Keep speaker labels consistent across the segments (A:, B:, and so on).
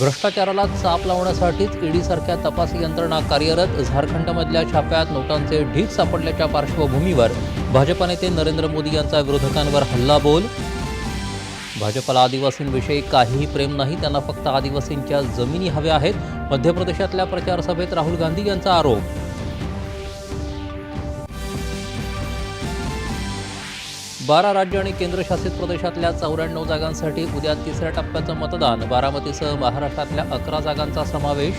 A: भ्रष्टाचाराला चाप लावण्यासाठीच ईडीसारख्या तपास यंत्रणा कार्यरत झारखंडमधल्या छाप्यात नोटांचे ढीग सापडल्याच्या पार्श्वभूमीवर भाजपा नेते नरेंद्र मोदी यांचा विरोधकांवर हल्लाबोल. भाजपला आदिवासींविषयी काहीही प्रेम नाही त्यांना फक्त आदिवासींच्या जमिनी हव्या आहेत. मध्य प्रदेशातल्या प्रचार सभेत राहुल गांधी यांचा आरोप बारा राज्य आणि केंद्रशासित प्रदेशातल्या चौऱ्याण्णव जागांसाठी उद्या तिसऱ्या टप्प्याचं मतदान. बारामतीसह महाराष्ट्रातल्या अकरा जागांचा समावेश.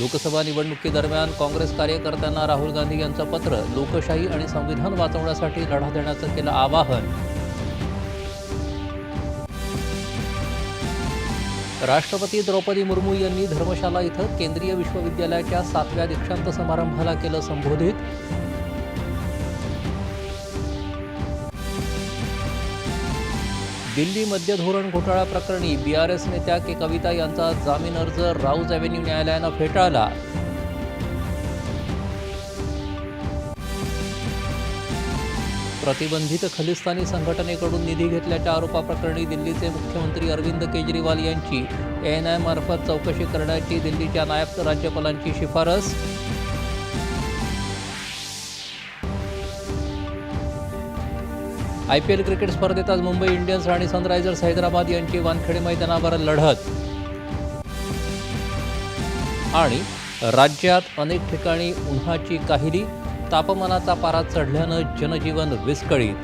A: लोकसभा निवडणुकीदरम्यान काँग्रेस कार्यकर्त्यांना राहुल गांधी यांचं पत्र. लोकशाही आणि संविधान वाचवण्यासाठी लढा देण्याचं केलं आवाहन. राष्ट्रपती द्रौपदी मुर्मू यांनी धर्मशाला इथं केंद्रीय विश्वविद्यालयाच्या सातव्या दीक्षांत समारंभाला केलं संबोधित. दिल्ली मद्य धोरण घोटाळा प्रकरणी बी आर एस नेत्या के कविता यांचा जामीन अर्ज राऊज अव्हेन्यू न्यायालयानं फेटाळला. प्रतिबंधित खलिस्तानी संघटनेकडून निधी घेतल्याच्या आरोपाप्रकरणी दिल्लीचे मुख्यमंत्री अरविंद केजरीवाल यांची एएनआय मार्फत चौकशी करण्याची दिल्लीच्या नायब राज्यपालांची शिफारस. आय पी एल क्रिकेट स्पर्धेत आज मुंबई इंडियन्स आणि सनरायझर्स हैदराबाद यांची वानखेडे मैदानावर लढत. आणि राज्यात अनेक ठिकाणी उन्हाची काहिली तापमानाचा पारा चढल्यानं जनजीवन विस्कळीत.